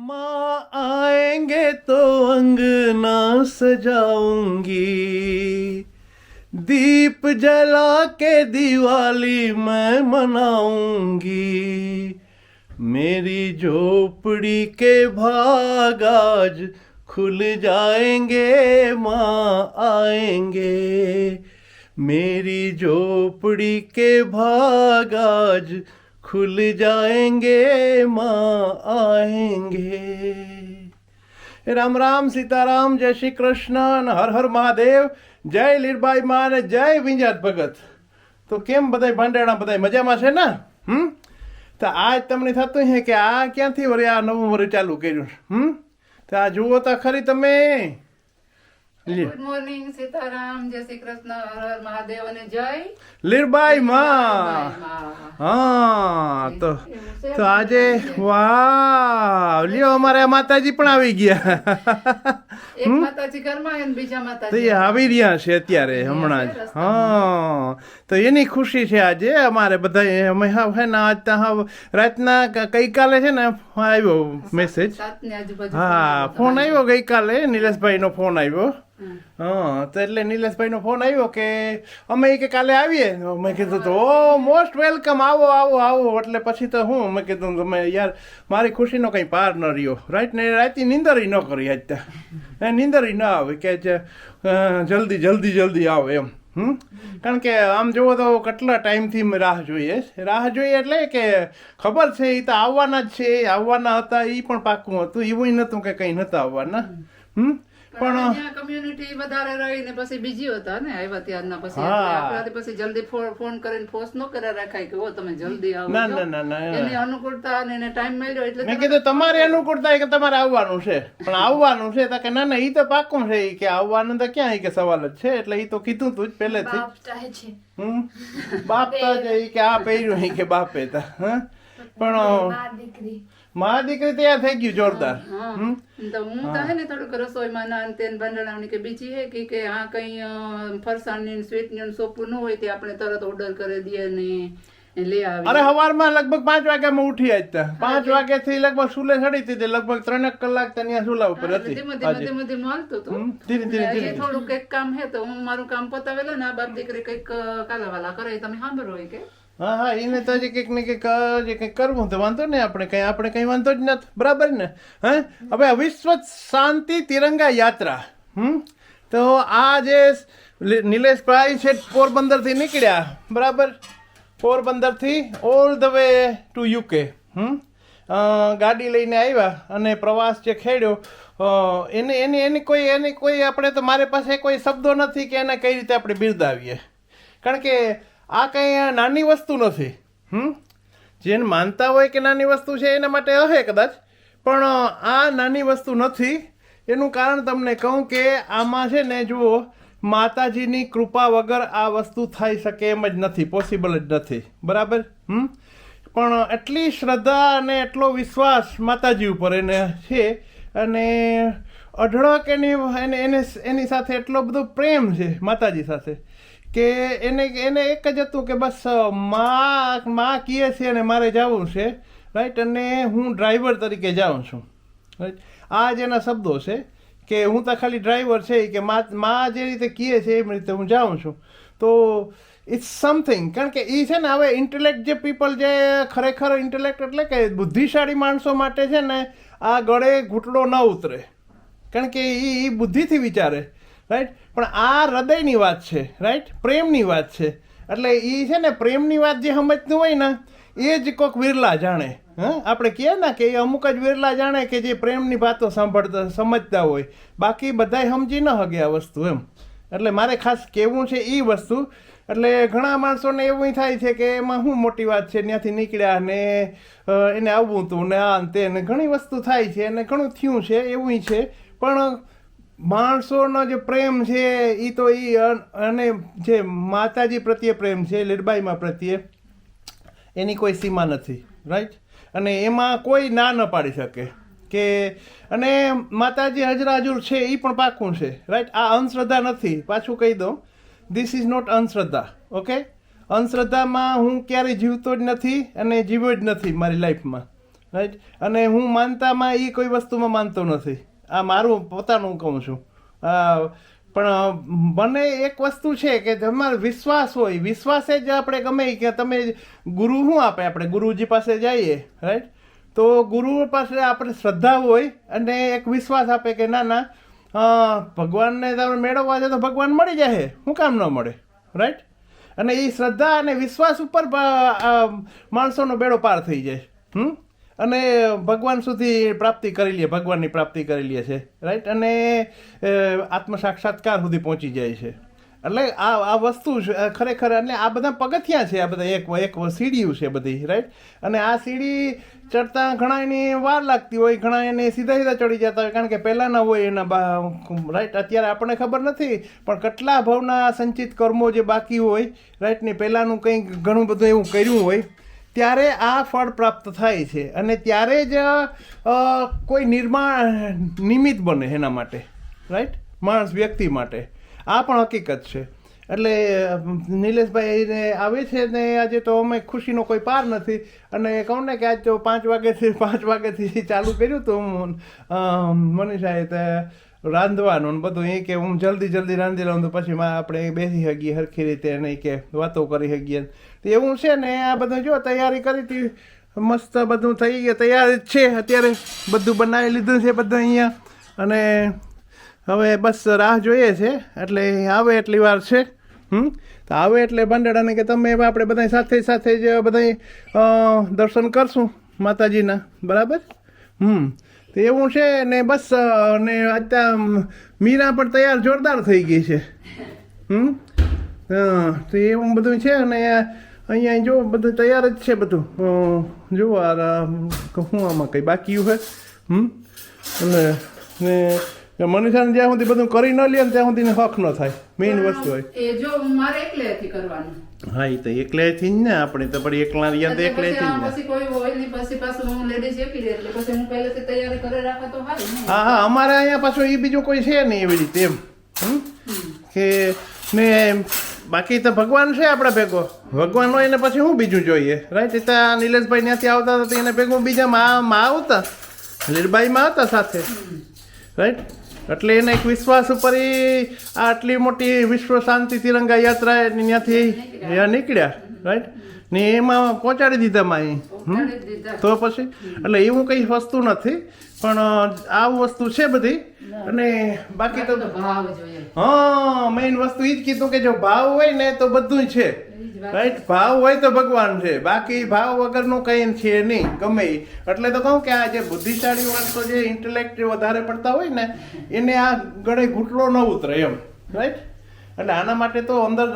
माँ आएँगे तो अंगना सजाऊँगी। दीप जला के दिवाली मैं मनाऊँगी। मेरी झोपड़ी के भाग आज खुल जाएँगे, माँ आएँगे। मेरी झोपड़ी के भाग आज खुल जाएंगे माँ आएंगे રામ રામ સીતારામ જય શ્રી કૃષ્ણ અને હર હર મહાદેવ જય લીરબાઈ માં અને જય વિંજાત ભગત તો કેમ બધાય ભાંડાણા બધાય મજામાં છે ને હમ તો આજ તમને થતું હે કે આ ક્યાંથી વળી આ નવું વર્ષ ચાલુ કર્યું હમ તો આ જુઓ તો ખરી તમે લ્યો. ગુડ મોર્નિંગ સીતારામ જય શ્રી કૃષ્ણ હર હર મહાદેવ અને જય લીરબાઈ માં માં. હા તો તો આજે વાહ લ્યો અમારે માતાજી પણ આવી ગયા. એક માતાજી ઘરમાં અને બીજા માતાજી આવી રહ્યા છે અત્યારે હમણાં જ. હા. તો એની ખુશી છે આજે અમારે બધા અમે હે ને આજ ત્યાં રાતના ગઈકાલે છે ને આવ્યો મેસેજ હા ફોન આવ્યો ગઈકાલે. નિલેશભાઈનો ફોન આવ્યો. હા તો એટલે નિલેશભાઈનો ફોન આવ્યો કે અમે કે કાલે આવીએ. મેં કીધું તો, ઓ મોસ્ટ વેલકમ આવો આવો આવો. એટલે પછી તો હું, મેં કીધું તમે યાર, મારી ખુશીનો કંઈ પાર ન રહ્યો. રાઈટ ને રાતની નીંદર ન કરી આજ તો. એ નીંદર ન આવે કે જલ્દી જલ્દી જલ્દી આવે એમ. કારણ કે આમ જુઓ તો કેટલા ટાઈમથી રાહ જોઈએ રાહ જોઈએ એટલે કે ખબર છે એ તો આવવાના જ છે. આવવાના હતા એ પણ પાકું હતું. એવું નહોતું કે કંઈ નહોતા આવવાના. હમ? પણ કમ્યુનિટી વધારે રહી ને પછી બીજી હતા ને? આવ્યા ત્યારના પછી. આપણાથી પછી જલ્દી ફોન કરીને ફોર્સ ન કર્યા રાખાય કે ઓ તમે જલ્દી આવો. ના, ના, ના, ના. એની અનુકૂળતા અને એને ટાઈમ મળ્યો એટલે મેં કીધું તમારે અનુકૂળતા કે તમારે આવવાનું છે. પણ આવવાનું છે તો કે ના ના એ તો પાકું છે ઈ કે આવવાનું તો ક્યાં ઈ કે સવાલ જ છે. એટલે એ તો કીધું તું જ પહેલેથી. બાપ હમ? બાપ તો કે આ પહેર્યું કે બાપે તા હા? પણ દીકરી. મારા દીકરી તૈયાર થઈ ગયું જોરદાર. હા. તો હું ને થોડુંક રસોઈમાં ના તેન બંધાણાની કે બીજી હે કે કે આ કઈ ફરસાણની સ્વીટની ની સોપું ન હોય તે આપણે તરત ઓર્ડર કરી દઈએ ને અરે હવારમાં લગભગ પાંચ વાગ્યામાં ઉઠી આજ તા. પાંચ વાગ્યાથી લગભગ સુલે ચડી હતી તે લગભગ ત્રણેક કલાક ત્યાં સુલા ઉપર હતી. ધીમે ધીમે ધીમે ધીમે હાલતું હતું. ધીરે ધીરે ધીરે હજી થોડું કંઈક કામ હે તો હું મારું કામ પતાવેલો ને આ બાપ દીકરી કંઈક કાલા કાલાવાલા કરે તમે સાંભળો કે. હા હા એને તો હજી કંઈક ને કંઈક જે કંઈક કરવું તો વાંધો ને આપણે કંઈ આપણે કંઈ વાંધો જ નથી. બરાબર ને? હે? હવે વિશ્વ શાંતિ તિરંગા યાત્રા, હમ? તો આ જે નિલેશ નિલેશભાઈ છે, પોરબંદરથી નીકળ્યા, બરાબર? પોરબંદરથી all the way to UK hmm? ગાડી લઈને આવ્યા અને પ્રવાસ જે ખેડ્યો એને, એની એની કોઈ એની કોઈ, આપણે તો મારી પાસે કોઈ શબ્દો નથી કે એને કઈ રીતે આપણે બિરદાવીએ. કારણ કે આ કંઈ નાની વસ્તુ નથી, હમ? જેને માનતા હોય કે નાની વસ્તુ છે, એના માટે હશે કદાચ. પણ આ નાની વસ્તુ નથી. એનું કારણ તમને કહું કે આમાં છે ને, જુઓ, માતાજીની કૃપા વગર આ વસ્તુ થઈ શકે એમ જ નથી પોસિબલ જ નથી. બરાબર? હમ? પણ, એટલી શ્રદ્ધા અને એટલો વિશ્વાસ માતાજી ઉપર એને છે, અને અઢળક એની, એને એને, એની સાથે એટલો બધો પ્રેમ છે માતાજી સાથે. કે એને એને એક જ હતું કે બસમાં માં કહે છે અને મારે જવું છે રાઈટ અને હું ડ્રાઈવર તરીકે જાઉં છું રાઈટ આ જ એના શબ્દો છે કે હું તો ખાલી ડ્રાઈવર છે કે માં જે રીતે કહે છે એમ રીતે હું જાઉં છું. તો ઇટ્સ સમથિંગ કારણ કે એ છે ને હવે ઇન્ટેલેક્ટ જે પીપલ જે ખરેખર ઇન્ટેલેક્ટ એટલે કે બુદ્ધિશાળી માણસો માટે છે ને આ ગળે ઘૂંટડો ન ઉતરે. કારણ કે એ એ બુદ્ધિથી વિચારે રાઈટ પણ આ હૃદયની વાત છે રાઈટ પ્રેમની વાત છે. એટલે એ છે ને પ્રેમની વાત જે સમજતું હોય ને, એ જ કોઈક વિરલા જાણે. હા? આપણે કહીએ ને કે એ અમુક જ વિરલા જાણે કે જે પ્રેમની વાતો સાંભળતા, સમજતા હોય. બાકી બધાય સમજી ન હગે આ વસ્તુ એમ. એટલે મારે ખાસ કહેવું છે એ વસ્તુ. એટલે ઘણા માણસોને એવું થાય છે કે એમાં શું મોટી વાત છે ત્યાંથી નીકળ્યા ને એને આવવું હતું ને આ તે ને ઘણી વસ્તુ થાય છે અને ઘણું થયું છે, એવું છે. પણ માણસોનો જે પ્રેમ છે એ તો એ અને જે માતાજી પ્રત્યે પ્રેમ છે, લીડબાઈમાં પ્રત્યે, એની કોઈ સીમા નથી રાઈટ અને એમાં કોઈ ના ન પાડી શકે કે, અને માતાજી હજરાજુર છે એ પણ પાકું છે રાઈટ આ અંધશ્રદ્ધા નથી, પાછું કહી દઉં. ધીસ ઇઝ નોટ અંધશ્રદ્ધા ઓકે અંધશ્રદ્ધામાં હું ક્યારેય જીવતો જ નથી અને જીવ્યો જ નથી મારી લાઈફમાં રાઈટ અને હું માનતામાં એ કોઈ વસ્તુમાં માનતો નથી. આ મારું પોતાનું કહું છું. પણ મને એક વસ્તુ છે કે તમારો વિશ્વાસ હોય, વિશ્વાસે જ આપણે ગમે કે તમે ગુરુ શું આપે? આપણે ગુરુજી પાસે જઈએ રાઈટ તો ગુરુ પાસે આપણે શ્રદ્ધા હોય અને એક વિશ્વાસ આપે કે ના ના ભગવાનને તમે મેળવવા છે તો ભગવાન મળી જાય શું કામ ન મળે રાઈટ અને એ શ્રદ્ધા અને વિશ્વાસ ઉપર માણસોનો બેડો પાર થઈ જાય, હમ? અને ભગવાન સુધી પ્રાપ્તિ કરી લે, ભગવાનની પ્રાપ્તિ કરી લે છે રાઈટ અને આત્મ સાક્ષાત્કાર સુધી પહોંચી જાય છે. એટલે આ આ વસ્તુ ખરેખર અને આ બધા પગથિયા છે, આ બધા એક એક સીડીયું છે બધી રાઈટ અને આ સીડી ચડતા ઘણા એની વાર લાગતી હોય, ઘણા એને સીધા સીધા ચડી જતા હોય, કારણ કે પહેલાંના હોય એના રાઈટ અત્યારે આપણને ખબર નથી, પણ કેટલા ભાવના સંચિત કર્મો જે બાકી હોય રાઈટ ને પહેલાંનું કંઈક ઘણું બધું એવું કર્યું હોય ત્યારે આ ફળ પ્રાપ્ત થાય છે અને ત્યારે જ કોઈ નિર્માણ, નિમિત્ત બને એના માટે રાઈટ માણસ વ્યક્તિ માટે. આ પણ હકીકત છે. એટલે નિલેશભાઈને આવે છે ને આજે તો અમે ખુશીનો કોઈ પાર નથી. અને કહું ને કે આજ તો પાંચ વાગ્યાથી પાંચ વાગ્યાથી ચાલુ કર્યું હતું. મનીષાએ રાંધવાનું ને બધું એ કે હું જલ્દી જલ્દી રાંધી લઉં તો પછી આપણે બેસી શકીએ સરખી રીતે નહીં કે વાતો કરી શકીએ તો એવું છે ને, આ બધું જો તૈયારી કરી હતી, મસ્ત બધું થઈ ગયું, તૈયાર જ છે. અત્યારે બધું બનાવી લીધું છે બધું અહીંયા. અને હવે બસ રાહ જોઈએ છે, એટલે આવે એટલી વાર છે. હમ? તો આવે એટલે ભંડારાને કે તમે આપણે બધા સાથે સાથે જ બધા દર્શન કરશું માતાજીના. બરાબર? હમ. એવું છે ને બસ ને અત્યારે મીરા પણ તૈયાર જોરદાર થઈ ગઈ છે. હમ? હા તો એવું બધું છે અને અહીંયા જો બધું તૈયાર જ છે બધું. જો આ શું આમાં કંઈ બાકી હોય. હમ? અને, ને મનીષાને જ્યાં સુધી બધું કરી ન લે ને ત્યાં સુધી હક ન થાય. મેઇન વસ્તુ હોય. એ જો મારે એકલેથી કરવાનું. હા એ તો એકલેથી જ ને આપણે તો પડી એકલા રહ્યા તો એકલેથી પછી જ ને. પછી કોઈ હોય નહીં પછી પાછું હું લેડીઝ એકલી એટલે પછી હું પહેલેથી તૈયારી કરી રાખો તો હારું હા હા અમારે અહીંયા પાછું એ બીજું કોઈ છે નહીં એવી રીતે એમ. હમ? કે ને બાકી તો ભગવાન છે આપણા ભેગો. ભગવાન હોય ને પછી હું બીજું જોઈએ. રાઈટ એ તો આ નિલેશભાઈ ત્યાંથી આવતા હતા તો એને ભેગું બીજા માં માં આવતા. લીલબાઈમાં આવતા સાથે. રાઈટ એટલે એને એક વિશ્વાસ ઉપર એ આ આટલી મોટી વિશ્વ શાંતિ તિરંગા યાત્રા ત્યાંથી ત્યાં નીકળ્યા રાઈટ ને એમાં પહોંચાડી દીધા માં. તો પછી એટલે એવું કંઈ વસ્તુ નથી પણ આવું વસ્તુ છે બધી અને બાકી તો બાકી તો ભાવ હા મેઇન વસ્તુ એ જ કીધું કે જો ભાવ હોય ને તો બધું છે. રાઈટ ભાવ હોય તો ભગવાન છે. બાકી ભાવ વગરનું કંઈ છે નહીં ગમે એટલે તો કહું કે આ જે બુદ્ધિશાળી માણસો જે ઇન્ટેલેક્ટ વધારે પડતા હોય ને એને આ ગળે ઘૂંટડો ન ઉતરે એમ રાઈટ એટલે આના માટે તો અંદર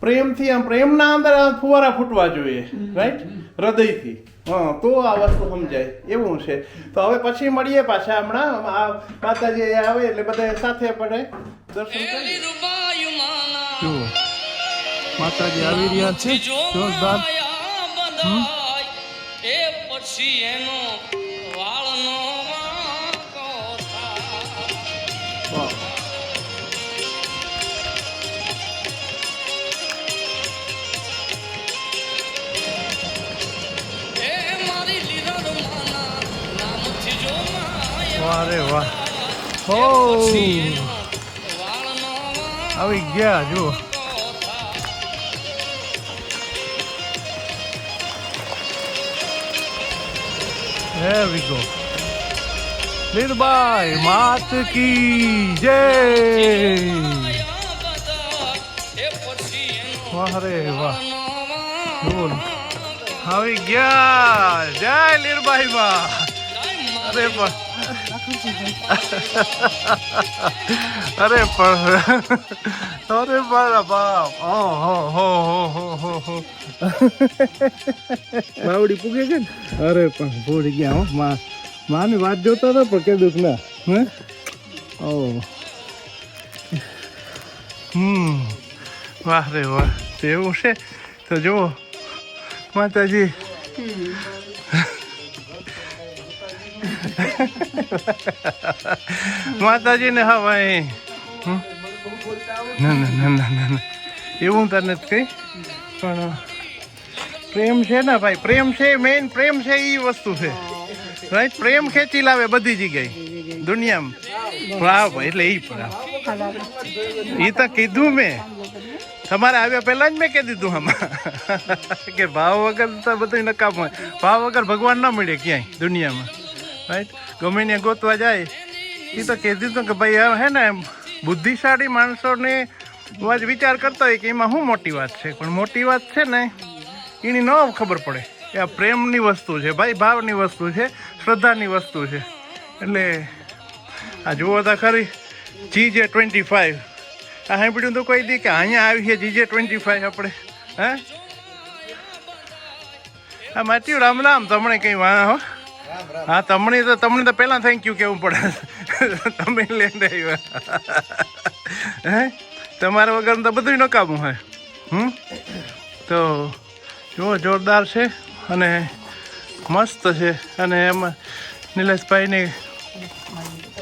પ્રેમથી આમ પ્રેમના અંદર આ ફુવારા ફૂટવા જોઈએ રાઈટ હૃદયથી. હા તો આ વસ્તુ સમજાય. એવું છે. તો હવે પછી મળીએ પાછા હમણાં. આ માતાજી આવે એટલે બધા સાથે પડે દર્શન કરીએ. માતાજી આવી રહ્યા છે. જોરદાર એ પછી એનો વાળનો અરે. વાહ. એ આવી ગયા નામથી There we go. લીરબાઈ માત કી જય વાહ રે વાહ ને. આવી ગયા જય લીરબાઈ માં અરે પણ અરે પણ અરે મારા બાપ. ઓ હો હો હો હો હો હો. બાવડી પૂગે છે ને? અરે પણ ભૂલી ગયા હો. માં માની વાત જોતો હતો પણ કીધું ના હે? ઓ. હમ. વાહ રે વાહ. તેવું છે? તો જુઓ માતાજી. માતાજીને હા, ભાઈ. ના ના ના ના ના એવું તને નથી કહી. પણ, પ્રેમ છે ને, ભાઈ, પ્રેમ છે મેઇન પ્રેમ છે એ વસ્તુ છે. રાઈટ પ્રેમ ખેંચી લાવે બધી જગ્યાએ. દુનિયામાં. ભાવ એટલે એ પણ એ તો કીધું મેં. તમારે આવ્યા પહેલાં જ મેં કહી દીધું આમાં. કે ભાવ વગર તો બધું નકામ હોય. ભાવ વગર ભગવાન ના મળે ક્યાંય, દુનિયામાં. રાઈટ ગમે ત્યાં ગોતવા જાય એ તો કહી દીધું કે ભાઈ હે ને, બુદ્ધિશાળી માણસોને વિચાર કરતા હોય કે એમાં શું મોટી વાત છે? પણ મોટી વાત છે ને, એની ન ખબર પડે. કે આ પ્રેમની વસ્તુ છે, ભાઈ, ભાવની વસ્તુ છે, શ્રદ્ધાની વસ્તુ છે. એટલે, આ જુઓ તો ખરી જી જે ટ્વેન્ટી ફાઈવ આ સાંભળ્યું તો કોઈ દી કે અહીંયા આવી છે જી જે ટ્વેન્ટી ફાઈવ આપણે, હે? આ માચ્યું રામ રામ, તમને કંઈ વાહ? હો હા તમને તો તમને તો પહેલાં થેન્ક યુ કહેવું પડે. તમે લઈને આવ્યા. હે? તમારા વગર તો બધું નકામું હોય હમ? તો જુઓ જોરદાર છે અને મસ્ત છે. અને એમાં નિલેશભાઈની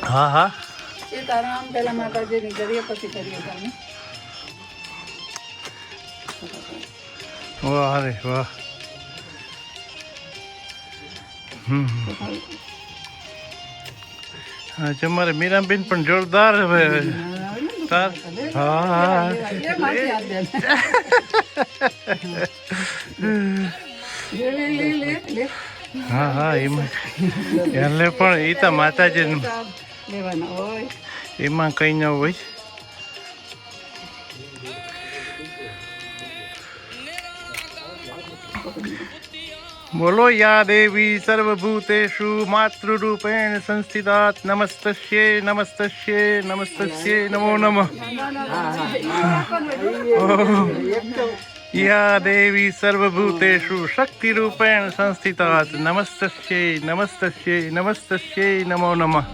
હા હા. વાહ અરે વાહ. હા તમારે મીરાબેન પણ જોરદાર હવે. તાર હા. હા હા, એમાં. એટલે પણ એ તો માતાજી એમાં કઈ ન હોય. બોલો યા દેવી સર્વભૂતેષુ માતૃરૂપેણ સંસ્થિતાત નમસ્તસ્યે નમસ્તસ્યે નમસ્તસ્યે, નમો નમઃ. યા દેવી સર્વભૂતેષુ શક્તિરૂપેણ સંસ્થિતાત નમસ્તસ્યે નમસ્તસ્યે નમસ્તસ્યે, નમો નમઃ.